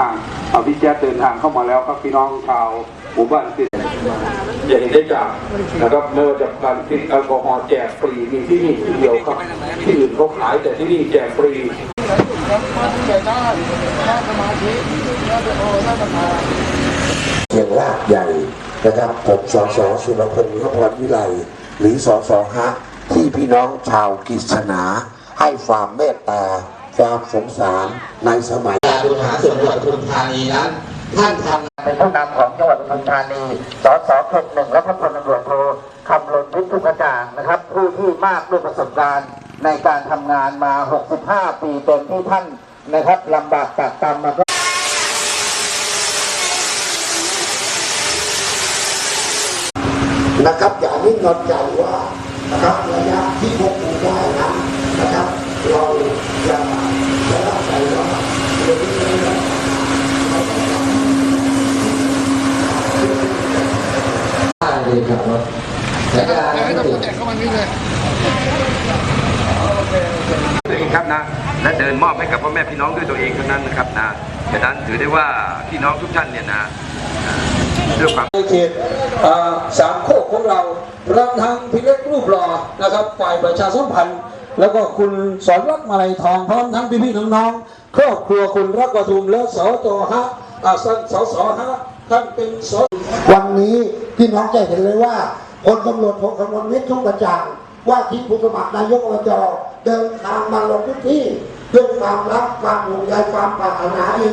ทางเอาพี่แจ๊ดเดินทางเข้ามาแล้วครับพี่น้องชาวหมู่บ้านติดอย่าเห็นได้จากนะครับไม่ว่าจะการติดแอลกอฮอล์แจกฟรีมีที่นี่ที่เดียวครับ ที่อื่นเขาขายแต่ที่นี่แจกฟรีเสียงรากใหญ่นะครับผมสสสุรพงศ์นพรวิไลหรือสสฮะที่พี่น้องชาวกิษณาให้ความเมตตา ความสงสารในสมัยการบริหารส่วนจังหวัดปทุมธานีนั้นท่านทำเป็นผู้นำของจังหวัดปทุมธานี สสเขตหนึ่งและพลตำรวจโทคำลนวิทุกกระจ่างนะครับ ผู้ที่มากด้วยประสบการณ์ในการทำงานมา 65 ปีเต็มที่ท่านนะครับลำบากตักตำมาก็นะครับอย่านิ่งนอนใจว่านะครับระยะที่พวกคุณได้นั้นนะครับ เราจะจะรับใจว่าเรื่องนี้ เลยครับรถและการให้ตำรวจตัวเองครับนะและเดินมอบให้กับพ่อแม่พี่น้องด้วยตัวเองเท่านั้นนะครับนะฉะนั้นถือได้ว่าพี่น้องทุกท่านเนี่ยนะด้วยความในเขตเอ่อสามโคกของเรารวมทั้งพี่เล็กรูปหล่อนะครับฝ่ายประชาสัมพันธ์แล้วก็คุณสอนรักมาลัยทองพร้อมทั้งพี่ๆน้องๆครอบครัวคุณรักปทุมและสจฮะอ่าท่านสสฮะท่านเป็นสวันนี้ พี่น้องจะเห็นเลยว่าคนตำรวจโทคำนวณวิทย์ทุกประจัางว่าที่ผู้สมัครนายกอบจเดินทางมาลงพื้นที่ด้วยความรักความห่วงใยความปรารถนาดี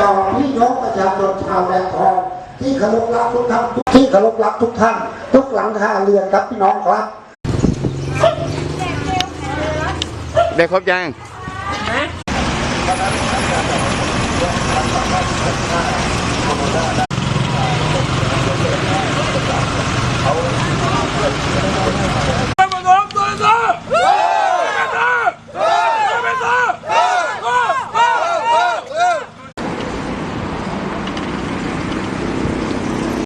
ต่อพี่น้องประชาชนชาวแรงทองที่เคารพรักทุกท่านที่เคารพรักทุกท่าน ทุกหลังคาเรือนครับพี่น้องครับ ได้ครบยังนะ